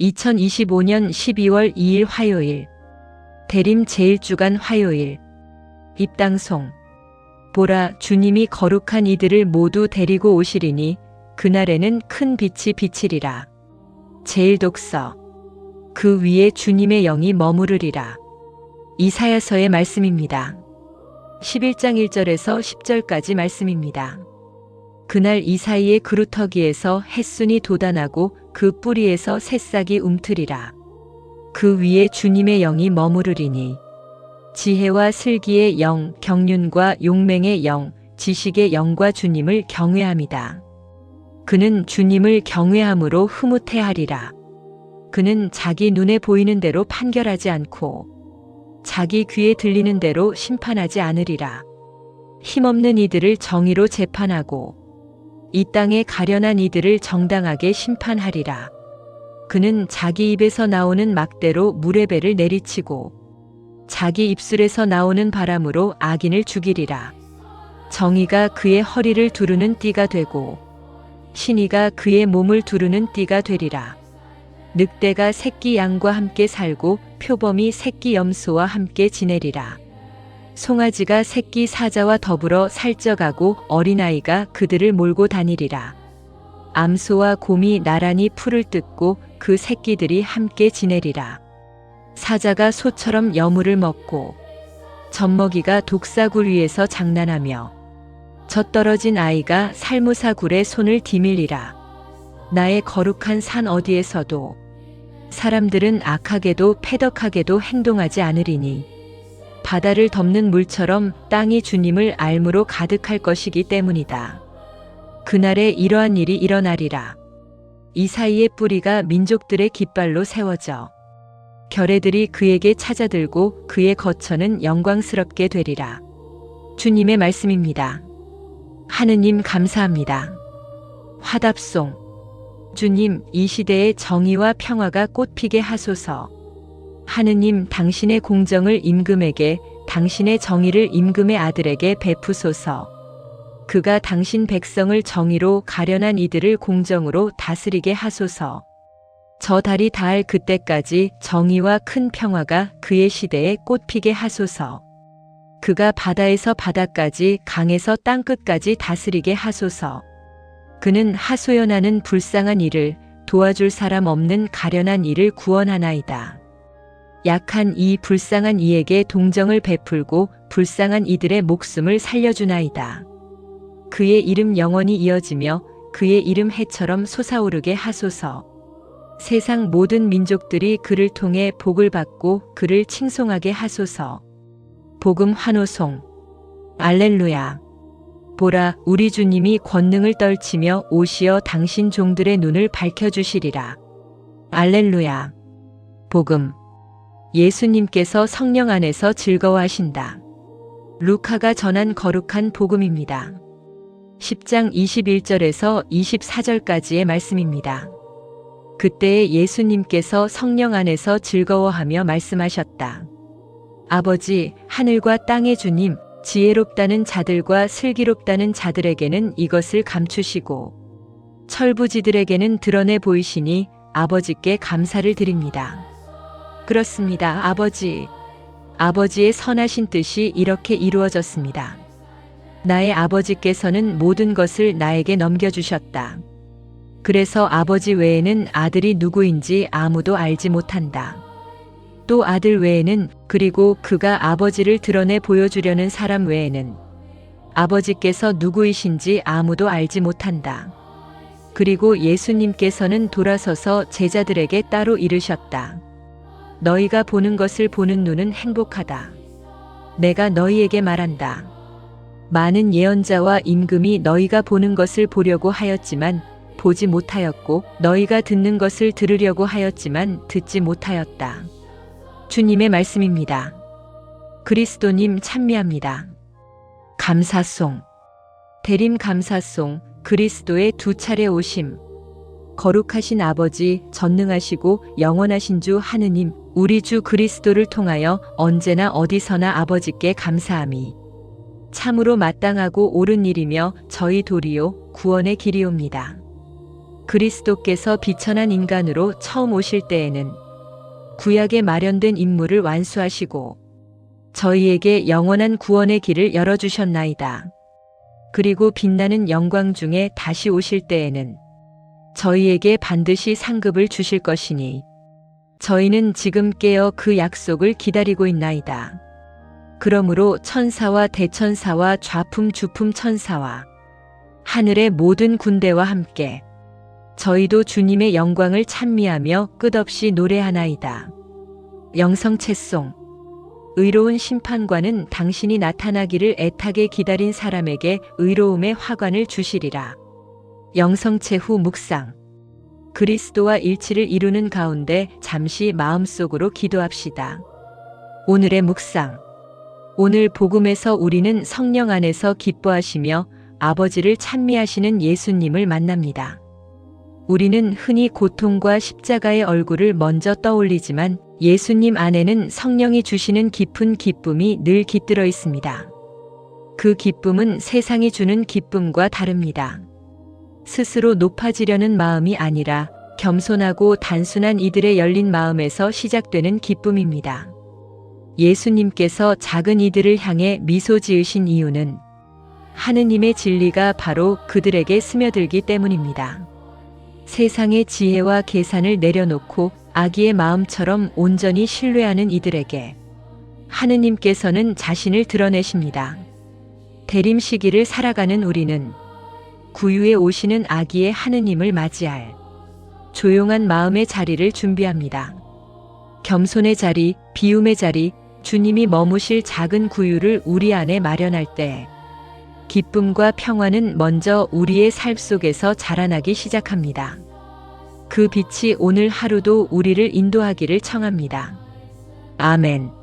2025년 12월 2일 화요일 대림 제1주간 화요일 입당송 보라 주님이 거룩한 이들을 모두 데리고 오시리니 그날에는 큰 빛이 비치리라. 제1독서 그 위에 주님의 영이 머무르리라. 이사야서의 말씀입니다. 11장 1절에서 10절까지 말씀입니다. 그날 이 사이의 그루터기에서 햇순이 돋아나고 그 뿌리에서 새싹이 움트리라. 그 위에 주님의 영이 머무르리니 지혜와 슬기의 영, 경륜과 용맹의 영, 지식의 영과 주님을 경외함이다. 그는 주님을 경외함으로 흐뭇해하리라. 그는 자기 눈에 보이는 대로 판결하지 않고 자기 귀에 들리는 대로 심판하지 않으리라. 힘없는 이들을 정의로 재판하고 이 땅에 가련한 이들을 정당하게 심판하리라. 그는 자기 입에서 나오는 막대로 물의 배를 내리치고 자기 입술에서 나오는 바람으로 악인을 죽이리라. 정의가 그의 허리를 두르는 띠가 되고 신이가 그의 몸을 두르는 띠가 되리라. 늑대가 새끼 양과 함께 살고 표범이 새끼 염소와 함께 지내리라. 송아지가 새끼 사자와 더불어 살쪄가고 어린아이가 그들을 몰고 다니리라. 암소와 곰이 나란히 풀을 뜯고 그 새끼들이 함께 지내리라. 사자가 소처럼 여물을 먹고 젖먹이가 독사굴 위에서 장난하며 젖떨어진 아이가 살무사굴에 손을 디밀리라. 나의 거룩한 산 어디에서도 사람들은 악하게도 패덕하게도 행동하지 않으리니 바다를 덮는 물처럼 땅이 주님을 알므로 가득할 것이기 때문이다. 그날에 이러한 일이 일어나리라. 이 사이의 뿌리가 민족들의 깃발로 세워져 결애들이 그에게 찾아들고 그의 거처는 영광스럽게 되리라. 주님의 말씀입니다. 하느님 감사합니다. 화답송 주님 이 시대의 정의와 평화가 꽃피게 하소서. 하느님 당신의 공정을 임금에게 당신의 정의를 임금의 아들에게 베푸소서. 그가 당신 백성을 정의로 가련한 이들을 공정으로 다스리게 하소서. 저 달이 닿을 그때까지 정의와 큰 평화가 그의 시대에 꽃피게 하소서. 그가 바다에서 바다까지 강에서 땅끝까지 다스리게 하소서. 그는 하소연하는 불쌍한 이를 도와줄 사람 없는 가련한 이를 구원하나이다. 약한 이 불쌍한 이에게 동정을 베풀고 불쌍한 이들의 목숨을 살려주나이다. 그의 이름 영원히 이어지며 그의 이름 해처럼 솟아오르게 하소서. 세상 모든 민족들이 그를 통해 복을 받고 그를 칭송하게 하소서. 복음 환호송. 알렐루야. 보라, 우리 주님이 권능을 떨치며 오시어 당신 종들의 눈을 밝혀주시리라. 알렐루야. 복음. 예수님께서 성령 안에서 즐거워하신다. 루카가 전한 거룩한 복음입니다. 10장 21절에서 24절까지의 말씀입니다. 그때에 예수님께서 성령 안에서 즐거워하며 말씀하셨다. 아버지, 하늘과 땅의 주님, 지혜롭다는 자들과 슬기롭다는 자들에게는 이것을 감추시고 철부지들에게는 드러내 보이시니 아버지께 감사를 드립니다. 그렇습니다, 아버지. 아버지의 선하신 뜻이 이렇게 이루어졌습니다. 나의 아버지께서는 모든 것을 나에게 넘겨주셨다. 그래서 아버지 외에는 아들이 누구인지 아무도 알지 못한다. 또 아들 외에는 그리고 그가 아버지를 드러내 보여주려는 사람 외에는 아버지께서 누구이신지 아무도 알지 못한다. 그리고 예수님께서는 돌아서서 제자들에게 따로 이르셨다. 너희가 보는 것을 보는 눈은 행복하다. 내가 너희에게 말한다. 많은 예언자와 임금이 너희가 보는 것을 보려고 하였지만 보지 못하였고 너희가 듣는 것을 들으려고 하였지만 듣지 못하였다. 주님의 말씀입니다. 그리스도님 찬미합니다. 감사송. 대림 감사송. 그리스도의 두 차례 오심. 거룩하신 아버지, 전능하시고 영원하신 주 하느님, 우리 주 그리스도를 통하여 언제나 어디서나 아버지께 감사함이 참으로 마땅하고 옳은 일이며 저희 도리요 구원의 길이옵니다. 그리스도께서 비천한 인간으로 처음 오실 때에는 구약에 마련된 임무를 완수하시고 저희에게 영원한 구원의 길을 열어주셨나이다. 그리고 빛나는 영광 중에 다시 오실 때에는 저희에게 반드시 상급을 주실 것이니 저희는 지금 깨어 그 약속을 기다리고 있나이다. 그러므로 천사와 대천사와 좌품 주품 천사와 하늘의 모든 군대와 함께 저희도 주님의 영광을 찬미하며 끝없이 노래하나이다. 영성채송 의로운 심판관은 당신이 나타나기를 애타게 기다린 사람에게 의로움의 화관을 주시리라. 영성채 후 묵상 그리스도와 일치를 이루는 가운데 잠시 마음속으로 기도합시다. 오늘의 묵상 오늘 복음에서 우리는 성령 안에서 기뻐하시며 아버지를 찬미하시는 예수님을 만납니다. 우리는 흔히 고통과 십자가의 얼굴을 먼저 떠올리지만 예수님 안에는 성령이 주시는 깊은 기쁨이 늘 깃들어 있습니다. 그 기쁨은 세상이 주는 기쁨과 다릅니다. 스스로 높아지려는 마음이 아니라 겸손하고 단순한 이들의 열린 마음에서 시작되는 기쁨입니다. 예수님께서 작은 이들을 향해 미소 지으신 이유는 하느님의 진리가 바로 그들에게 스며들기 때문입니다. 세상의 지혜와 계산을 내려놓고 아기의 마음처럼 온전히 신뢰하는 이들에게 하느님께서는 자신을 드러내십니다. 대림 시기를 살아가는 우리는 구유에 오시는 아기의 하느님을 맞이할 조용한 마음의 자리를 준비합니다. 겸손의 자리, 비움의 자리, 주님이 머무실 작은 구유를 우리 안에 마련할 때 기쁨과 평화는 먼저 우리의 삶 속에서 자라나기 시작합니다. 그 빛이 오늘 하루도 우리를 인도하기를 청합니다. 아멘.